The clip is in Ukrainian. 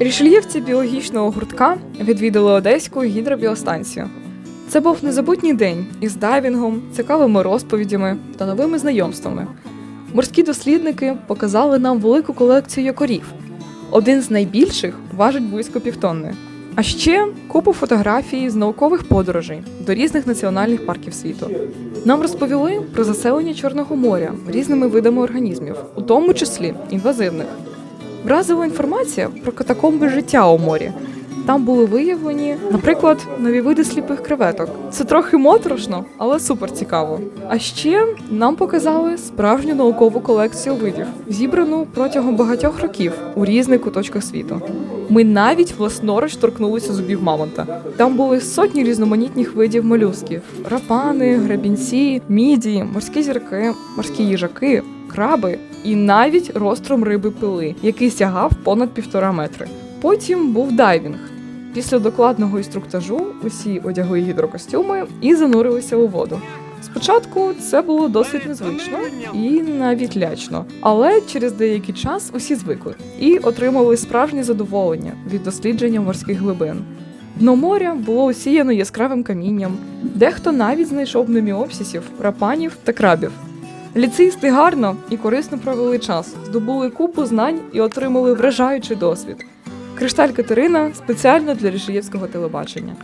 Рішельєвці біологічного гуртка відвідали Одеську гідробіостанцію. Це був незабутній день із дайвінгом, цікавими розповідями та новими знайомствами. Морські дослідники показали нам велику колекцію якорів. Один з найбільших важить близько півтонни. А ще купу фотографій з наукових подорожей до різних національних парків світу. Нам розповіли про заселення Чорного моря різними видами організмів, у тому числі інвазивних. Вразила інформація про катакомби життя у морі. Там були виявлені, наприклад, нові види сліпих креветок. Це трохи моторошно, але супер цікаво. А ще нам показали справжню наукову колекцію видів, зібрану протягом багатьох років у різних куточках світу. Ми навіть власноруч торкнулися зубів мамонта. Там були сотні різноманітних видів молюсків: рапани, гребінці, мідії, морські зірки, морські їжаки, краби і навіть ростром риби пили, який сягав понад півтора метри. Потім був дайвінг. Після докладного інструктажу усі одягли гідрокостюми і занурилися у воду. Спочатку це було досить незвично і навіть лячно, але через деякий час усі звикли і отримали справжнє задоволення від дослідження морських глибин. Дно моря було усіяно яскравим камінням, дехто навіть знайшов неміопсисів, рапанів та крабів. Ліцеїсти гарно і корисно провели час, здобули купу знань і отримали вражаючий досвід. Кришталь Катерина спеціально для Рішиєвського телебачення.